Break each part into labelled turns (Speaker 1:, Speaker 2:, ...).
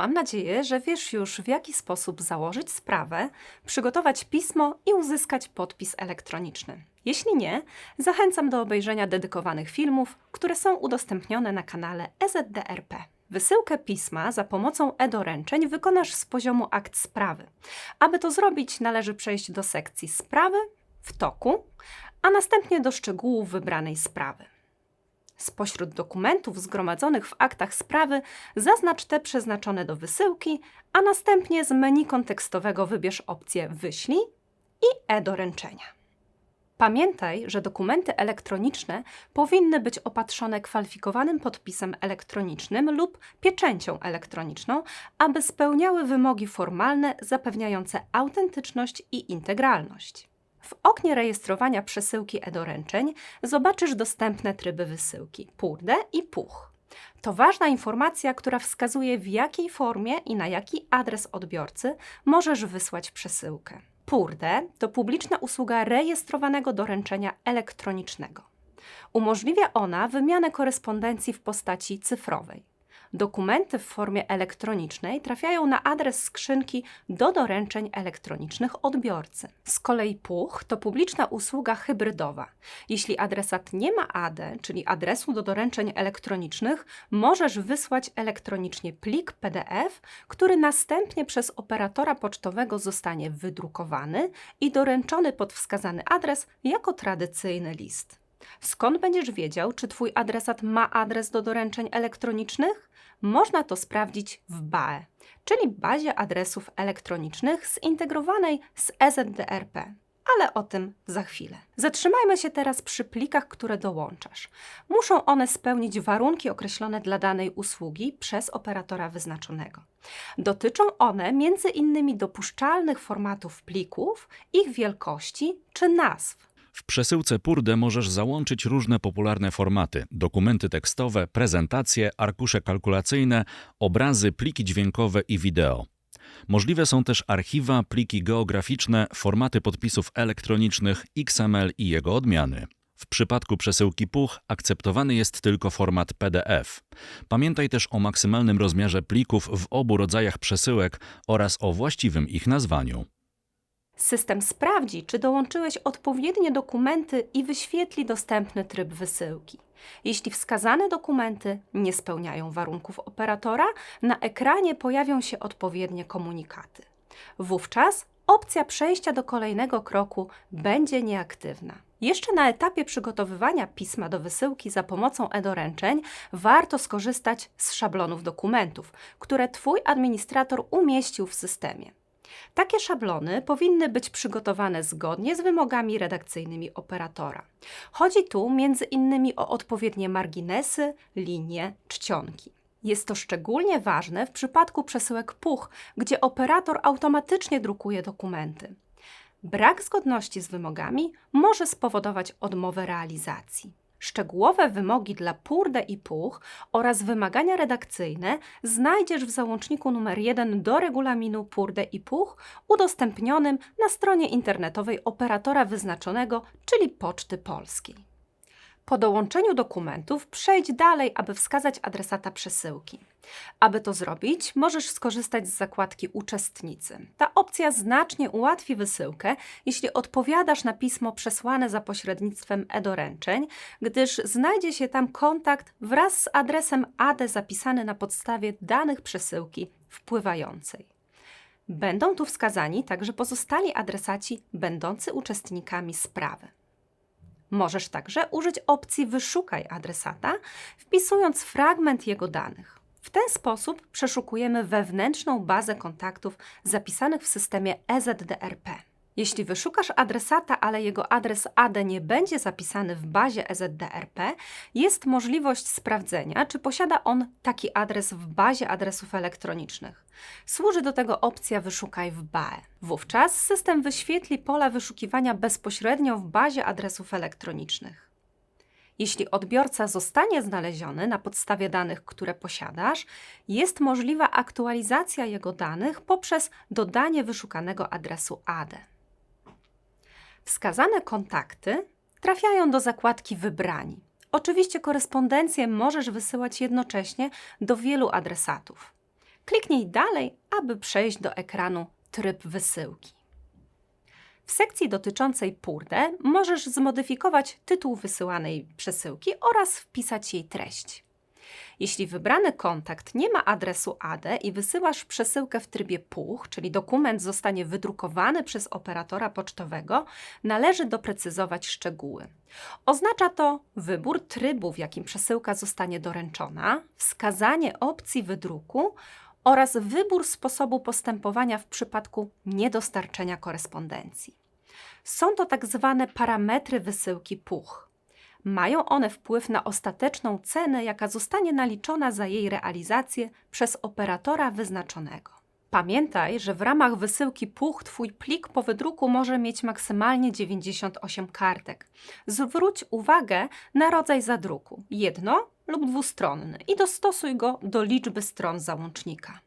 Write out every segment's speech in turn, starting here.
Speaker 1: Mam nadzieję, że wiesz już, w jaki sposób założyć sprawę, przygotować pismo i uzyskać podpis elektroniczny. Jeśli nie, zachęcam do obejrzenia dedykowanych filmów, które są udostępnione na kanale EZDRP. Wysyłkę pisma za pomocą e-doręczeń wykonasz z poziomu akt sprawy. Aby to zrobić, należy przejść do sekcji sprawy w toku, a następnie do szczegółów wybranej sprawy. Spośród dokumentów zgromadzonych w aktach sprawy zaznacz te przeznaczone do wysyłki, a następnie z menu kontekstowego wybierz opcję Wyślij i e-doręczenia. Pamiętaj, że dokumenty elektroniczne powinny być opatrzone kwalifikowanym podpisem elektronicznym lub pieczęcią elektroniczną, aby spełniały wymogi formalne zapewniające autentyczność i integralność. W oknie rejestrowania przesyłki e-doręczeń zobaczysz dostępne tryby wysyłki PURDE i PUCH. To ważna informacja, która wskazuje w jakiej formie i na jaki adres odbiorcy możesz wysłać przesyłkę. PURDE to publiczna usługa rejestrowanego doręczenia elektronicznego. Umożliwia ona wymianę korespondencji w postaci cyfrowej. Dokumenty w formie elektronicznej trafiają na adres skrzynki do doręczeń elektronicznych odbiorcy. Z kolei PUCH to publiczna usługa hybrydowa. Jeśli adresat nie ma AD, czyli adresu do doręczeń elektronicznych, możesz wysłać elektronicznie plik PDF, który następnie przez operatora pocztowego zostanie wydrukowany i doręczony pod wskazany adres jako tradycyjny list. Skąd będziesz wiedział, czy Twój adresat ma adres do doręczeń elektronicznych? Można to sprawdzić w BAE, czyli bazie adresów elektronicznych zintegrowanej z EZDRP. Ale o tym za chwilę. Zatrzymajmy się teraz przy plikach, które dołączasz. Muszą one spełnić warunki określone dla danej usługi przez operatora wyznaczonego. Dotyczą one m.in. dopuszczalnych formatów plików, ich wielkości czy nazw.
Speaker 2: W przesyłce PURDE możesz załączyć różne popularne formaty: dokumenty tekstowe, prezentacje, arkusze kalkulacyjne, obrazy, pliki dźwiękowe i wideo. Możliwe są też archiwa, pliki geograficzne, formaty podpisów elektronicznych, XML i jego odmiany. W przypadku przesyłki PUCH akceptowany jest tylko format PDF. Pamiętaj też o maksymalnym rozmiarze plików w obu rodzajach przesyłek oraz o właściwym ich nazwaniu.
Speaker 1: System sprawdzi, czy dołączyłeś odpowiednie dokumenty i wyświetli dostępny tryb wysyłki. Jeśli wskazane dokumenty nie spełniają warunków operatora, na ekranie pojawią się odpowiednie komunikaty. Wówczas opcja przejścia do kolejnego kroku będzie nieaktywna. Jeszcze na etapie przygotowywania pisma do wysyłki za pomocą e-doręczeń warto skorzystać z szablonów dokumentów, które Twój administrator umieścił w systemie. Takie szablony powinny być przygotowane zgodnie z wymogami redakcyjnymi operatora. Chodzi tu między innymi o odpowiednie marginesy, linie, czcionki. Jest to szczególnie ważne w przypadku przesyłek PUCH, gdzie operator automatycznie drukuje dokumenty. Brak zgodności z wymogami może spowodować odmowę realizacji. Szczegółowe wymogi dla PURDE i PUCH oraz wymagania redakcyjne znajdziesz w załączniku nr 1 do regulaminu PURDE i PUCH udostępnionym na stronie internetowej operatora wyznaczonego, czyli Poczty Polskiej. Po dołączeniu dokumentów przejdź dalej, aby wskazać adresata przesyłki. Aby to zrobić, możesz skorzystać z zakładki Uczestnicy. Ta opcja znacznie ułatwi wysyłkę, jeśli odpowiadasz na pismo przesłane za pośrednictwem e-doręczeń, gdyż znajdzie się tam kontakt wraz z adresem AD zapisany na podstawie danych przesyłki wpływającej. Będą tu wskazani także pozostali adresaci będący uczestnikami sprawy. Możesz także użyć opcji Wyszukaj adresata, wpisując fragment jego danych. W ten sposób przeszukujemy wewnętrzną bazę kontaktów zapisanych w systemie EZDRP. Jeśli wyszukasz adresata, ale jego adres AD nie będzie zapisany w bazie EZDRP, jest możliwość sprawdzenia, czy posiada on taki adres w bazie adresów elektronicznych. Służy do tego opcja Wyszukaj w BAE. Wówczas system wyświetli pola wyszukiwania bezpośrednio w bazie adresów elektronicznych. Jeśli odbiorca zostanie znaleziony na podstawie danych, które posiadasz, jest możliwa aktualizacja jego danych poprzez dodanie wyszukanego adresu AD. Wskazane kontakty trafiają do zakładki Wybrani. Oczywiście korespondencję możesz wysyłać jednocześnie do wielu adresatów. Kliknij dalej, aby przejść do ekranu Tryb wysyłki. W sekcji dotyczącej PURDE możesz zmodyfikować tytuł wysyłanej przesyłki oraz wpisać jej treść. Jeśli wybrany kontakt nie ma adresu AD i wysyłasz przesyłkę w trybie PUCH, czyli dokument zostanie wydrukowany przez operatora pocztowego, należy doprecyzować szczegóły. Oznacza to wybór trybu, w jakim przesyłka zostanie doręczona, wskazanie opcji wydruku oraz wybór sposobu postępowania w przypadku niedostarczenia korespondencji. Są to tak zwane parametry wysyłki PUCH. Mają one wpływ na ostateczną cenę, jaka zostanie naliczona za jej realizację przez operatora wyznaczonego. Pamiętaj, że w ramach wysyłki PUCH Twój plik po wydruku może mieć maksymalnie 98 kartek. Zwróć uwagę na rodzaj zadruku jedno lub dwustronny i dostosuj go do liczby stron załącznika.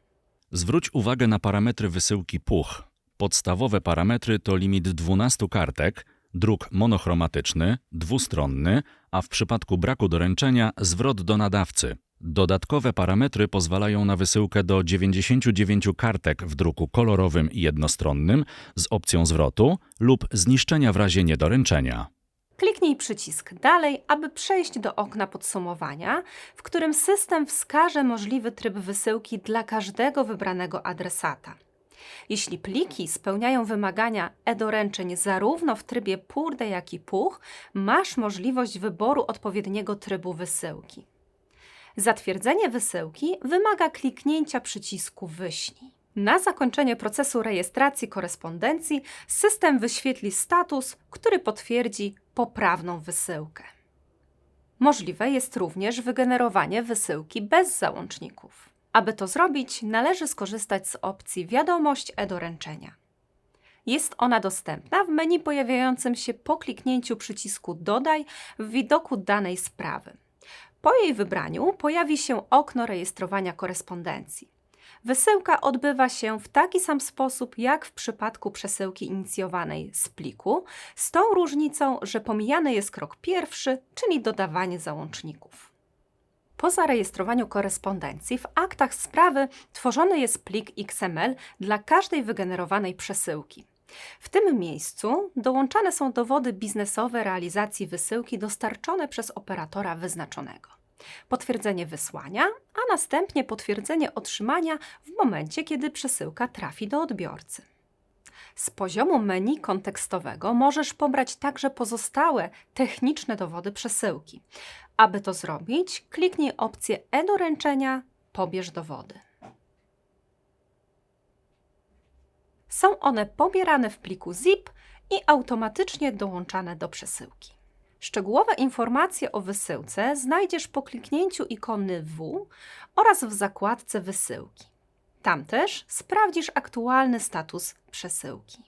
Speaker 2: Zwróć uwagę na parametry wysyłki PUCH. Podstawowe parametry to limit 12 kartek, druk monochromatyczny, dwustronny, a w przypadku braku doręczenia zwrot do nadawcy. Dodatkowe parametry pozwalają na wysyłkę do 99 kartek w druku kolorowym i jednostronnym z opcją zwrotu lub zniszczenia w razie niedoręczenia.
Speaker 1: Kliknij przycisk Dalej, aby przejść do okna podsumowania, w którym system wskaże możliwy tryb wysyłki dla każdego wybranego adresata. Jeśli pliki spełniają wymagania e-doręczeń zarówno w trybie PURDE, jak i PUCH, masz możliwość wyboru odpowiedniego trybu wysyłki. Zatwierdzenie wysyłki wymaga kliknięcia przycisku Wyślij. Na zakończenie procesu rejestracji korespondencji system wyświetli status, który potwierdzi poprawną wysyłkę. Możliwe jest również wygenerowanie wysyłki bez załączników. Aby to zrobić, należy skorzystać z opcji Wiadomość e-doręczenia. Jest ona dostępna w menu pojawiającym się po kliknięciu przycisku Dodaj w widoku danej sprawy. Po jej wybraniu pojawi się okno rejestrowania korespondencji. Wysyłka odbywa się w taki sam sposób jak w przypadku przesyłki inicjowanej z pliku, z tą różnicą, że pomijany jest krok pierwszy, czyli dodawanie załączników. Po zarejestrowaniu korespondencji w aktach sprawy tworzony jest plik XML dla każdej wygenerowanej przesyłki. W tym miejscu dołączane są dowody biznesowe realizacji wysyłki dostarczone przez operatora wyznaczonego. Potwierdzenie wysłania, a następnie potwierdzenie otrzymania w momencie, kiedy przesyłka trafi do odbiorcy. Z poziomu menu kontekstowego możesz pobrać także pozostałe techniczne dowody przesyłki. Aby to zrobić, kliknij opcję e-doręczenia Pobierz dowody. Są one pobierane w pliku zip i automatycznie dołączane do przesyłki. Szczegółowe informacje o wysyłce znajdziesz po kliknięciu ikony W oraz w zakładce Wysyłki. Tam też sprawdzisz aktualny status przesyłki.